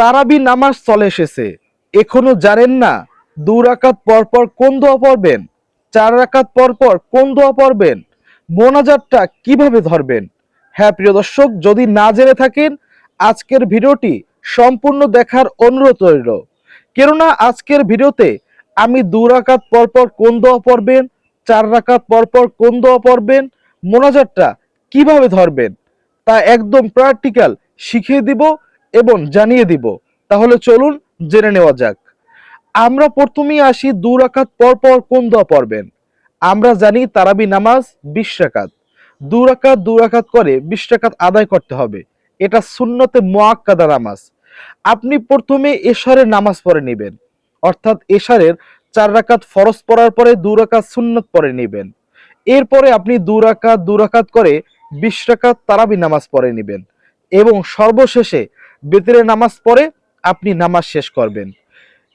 তারাবি নামাজ চলে এসেছে। এখনও জানেন না দু রাকাত পর পর কোন দোয়া পড়বেন, চার রাকাত পর পর কোন দোয়া পড়বেন, মোনাজাতটা কীভাবে ধরবেন। হ্যাঁ প্রিয় দর্শক, যদি না জেনে থাকেন, আজকের ভিডিওটি সম্পূর্ণ দেখার অনুরোধ রইল। কেননা আজকের ভিডিওতে আমি দু রাকাত পর পর কোন দোয়া পড়বেন, চার রাকাত পর পর কোন দোয়া পড়বেন, মোনাজাতটা কীভাবে ধরবেন, তা একদম প্র্যাকটিক্যাল শিখিয়ে দিব। এবং জানিয়ে দিব। তাহলে চলুন জেনে নেওয়া যাক। আমরা প্রথমেই আসি দু রাকাত পর পর কোন দোয়া পড়বেন। আমরা জানি তারাবি নামাজ বিশ দু রাকাত দু রাকাত করে বিশ আদায় করতে হবে। এটা সুন্নতে মোয়াক্কাদা নামাজ। আপনি প্রথমে এশারের নামাজ পড়ে নেবেন। অর্থাৎ এশারের চার রাকাত ফরজ পড়ার পরে দু রাকাত সুন্নত পড়ে নেবেন। এরপরে আপনি দু রাকাত দু রাকাত করে বিশ রাকাত তারাবি নামাজ পড়ে নেবেন। এবং সর্বশেষে বেতরে নামাজ পড়ে আপনি নামাজ শেষ করবেন।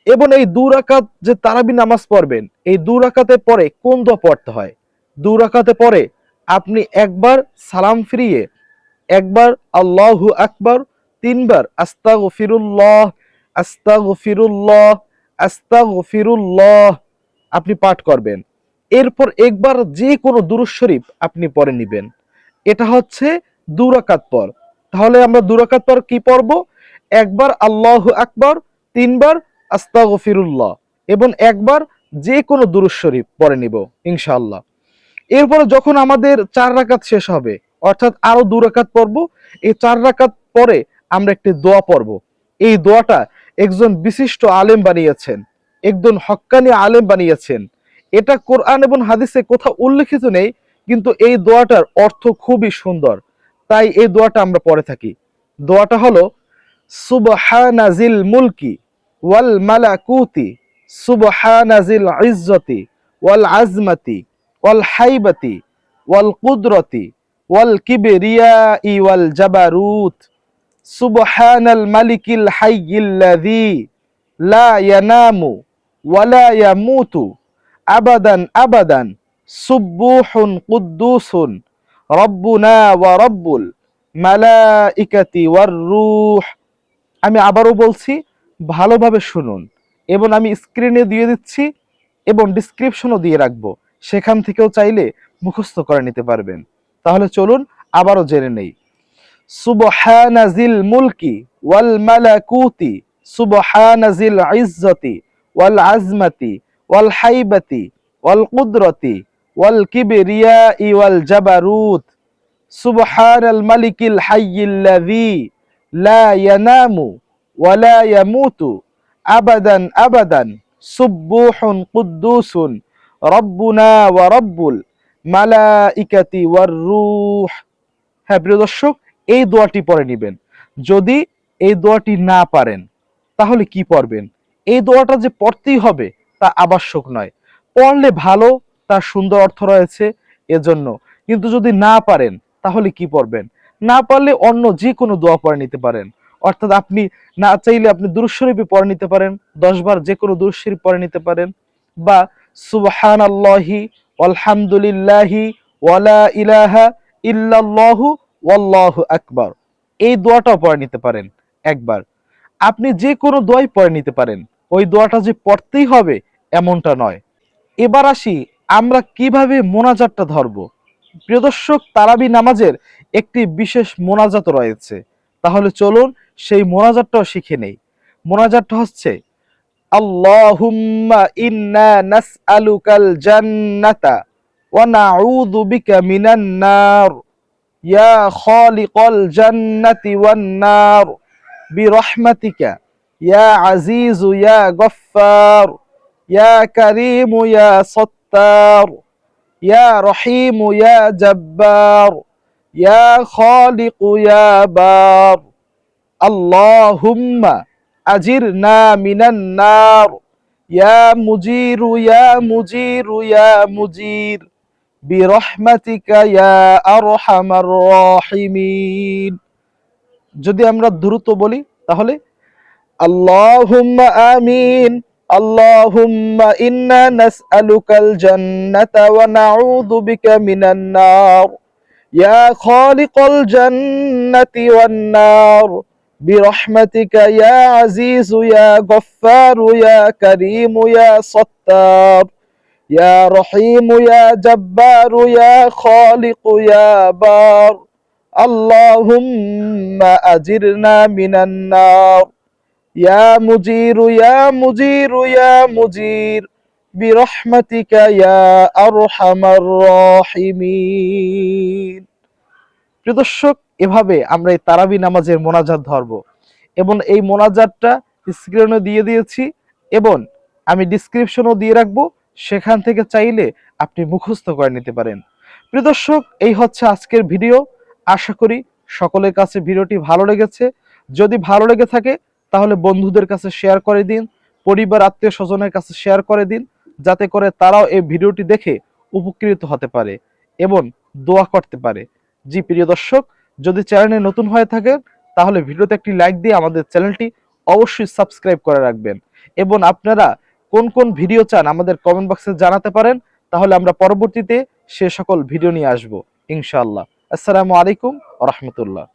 এবং এই দু রাকাত যে তারাবি নামাজ পড়বেন, এই দু রাকাতে পরে কোন দোয়া পড়তে হয়? দু রাকাতে পরে আপনি একবার সালাম ফিরিয়ে, একবার আল্লাহু আকবার, তিনবার আস্তাগফিরুল্লাহ আস্তাগফিরুল্লাহ আস্তাগফিরুল্লাহ আপনি পাঠ করবেন। এরপর একবার যে কোনো দুরুদ শরীফ আপনি পরে নেবেন। এটা হচ্ছে দু রাকাত পর। তাহলে আমরা দু রাকাত পর কি পড়ব? একবার আল্লাহ আকবর, তিনবার আস্তাগফিরুল্লাহ, এবং একবার যে কোনো দুরুদ শরীফ পড়ে নিব, ইনশাআল্লাহ। এরপরে যখন আমাদের চার রাকাত শেষ হবে, অর্থাৎ আরও দু রাকাত পড়ব, এই চার রাকাত পরে আমরা একটি দোয়া পড়ব। এই দোয়াটা একজন বিশিষ্ট আলেম বানিয়েছেন, একজন হক্কানি আলেম বানিয়েছেন। এটা কোরআন এবং হাদিসে কোথাও উল্লেখিত নেই, কিন্তু এই দোয়াটার অর্থ খুবই সুন্দর। তাই এই দোয়াটা আমরা পড়ে থাকি। দোয়াটা হলো, সুবহানাজিল মুলকি ওয়াল মালাকুতি, সুবহানাজিল ইজ্জতি ওয়াল আজমাতি ওয়াল হাইবাতি ওয়াল কুদরতি ওয়াল কিবরিয়াই ওয়াল জাবারুত। সুবহানাল মালিকিল হাইয়িল্লাযী লা ইয়ানামু ওয়ালা ইয়ামুতু আবাদান আবাদান সুব্বুহুন কুদ্দুসুন রব্বুনা ওয়া রব্বুল মালাইকাতি ওয়ার রূহ। আমি আবারও বলছি, ভালোভাবে শুনুন। এবং আমি স্ক্রিনে দিয়ে দিচ্ছি এবং ডিসক্রিপশনও দিয়ে রাখব। সেখান থেকেও চাইলে মুখস্থ করে নিতে পারবেন। তাহলে চলুন, আবারও জেনে নেই। সুবহানাজিল মুলকি ওয়াল মালাকুতি সুবহানাজিল ইজ্জতি ওয়াল আজমাতি ওয়াল হাইবাতি ওয়াল কুদরতি ওয়াল কিবরিয়াই ওয়াল জাবারুত। সুবহানাল মালিকিল হাইয়িল্লাযী লা ইয়ানামু ওয়ালা ইয়ামুতু আবাদান আবাদান। সুব্বুহুন কুদ্দুসুন। রব্বুনা ওয়া রব্বুল মালাইকাতি ওয়ার রূহ। হ্যাঁ প্রিয় দর্শক, এই দোয়াটি পড়ে নেবেন। যদি এই দোয়াটি না পারেন, তাহলে কি পড়বেন? এই দোয়াটা যে পড়তেই হবে তা আবশ্যক নয়। পড়লে ভালো তার সুন্দর অর্থ রয়েছে এজন্য। কিন্তু যদি না পারেন, তাহলে কি পড়বেন? না পারলে অন্য যে কোনো দোয়া পড়ে নিতে পারেন। অর্থাৎ আপনি না চাইলে আপনি দুরুশরীফে পড়ে নিতে পারেন দশ বার যে কোনো দুরুশরীফ পড়ে নিতে পারেন বা সুবহান আল্লাহি আলহামদুলিল্লাহি ওয়ালা ইলাহা ইল্লাল্লাহু ওয়াল্লাহু আকবার। এই দোয়াটাও পড়ে নিতে পারেন একবার। আপনি যে কোনো দোয়াই পড়ে নিতে পারেন। ওই দোয়াটা যে পড়তেই হবে, এমনটা নয়। এবার আসি আমরা কীভাবে মোনাজাতটা ধরব? প্রিয় দর্শক, তারাবি নামাজের একটি বিশেষ মোনাজাত রয়েছে। তাহলে চলুন সেই মোনাজাতটাও শিখে নেই। মোনাজাতটা হচ্ছে, আল্লাহুম্মা ইন্না নাসআলুকাল জান্নাতা ওয়া নাউযু বিকা মিনান নার। ইয়া খালিকাল জান্নাতি ওয়ান নার। বিরহমাতিকা, ইয়া আজিজু, ইয়া গফফার। ইয়া কারীমু, ইয়া সত্তার ইয়া রহিমু ইয়া জব্বার ইয়া খালিকু ইয়া বার আল্লাহুম্মা আজিরনা মিনান নার ইয়া মুজিরু ইয়া মুজিরু ইয়া মুজির বিরহমাতিকা ইয়া আরহামার রাহিমিন যদি আমরা দ্রুত বলি, তাহলে, আল্লাহুম্মা আমিন। اللهم إنا نسألك الجنة ونعوذ بك من النار. يا خالق الجنة والنار برحمتك يا عزيز يا غفار يا كريم يا ستار يا رحيم يا جبار يا خالق يا بار. اللهم أجرنا من النار. يا مجير يا مجير يا مجير برحمتك يا أرحم الراحمين প্রিয় দর্শক এভাবে আমরা এই তারাবি নামাজের মোনাজাত ধরব এবং এই মোনাজাতটা স্ক্রিনে দিয়ে দিয়েছি এবং আমি ডিসক্রিপশনও দিয়ে রাখবো সেখান থেকে চাইলে আপনি মুখস্থ করে নিতে পারেন প্রিয় দর্শক এই হচ্ছে আজকের ভিডিও আশা করি সকলের কাছে ভিডিওটি ভালো লেগেছে যদি ভালো লেগে থাকে তাহলে বন্ধুদের কাছে শেয়ার করে দিন, পরিবার, আত্মীয় স্বজনের কাছে শেয়ার করে দিন, যাতে করে তারাও এই ভিডিওটি দেখে উপকৃত হতে পারে এবং দোয়া করতে পারে। জি, প্রিয় দর্শক, যদি চ্যানেলে নতুন হয়ে থাকেন, তাহলে ভিডিওতে একটি লাইক দিয়ে আমাদের চ্যানেলটি অবশ্যই সাবস্ক্রাইব করে রাখবেন এবং আপনারা কোন কোন ভিডিও চান আমাদের কমেন্ট বক্সে জানাতে পারেন, তাহলে আমরা পরবর্তীতে সে সকল ভিডিও নিয়ে আসব, ইনশাআল্লাহ। আসসালামু আলাইকুম রহমতুল্লাহ।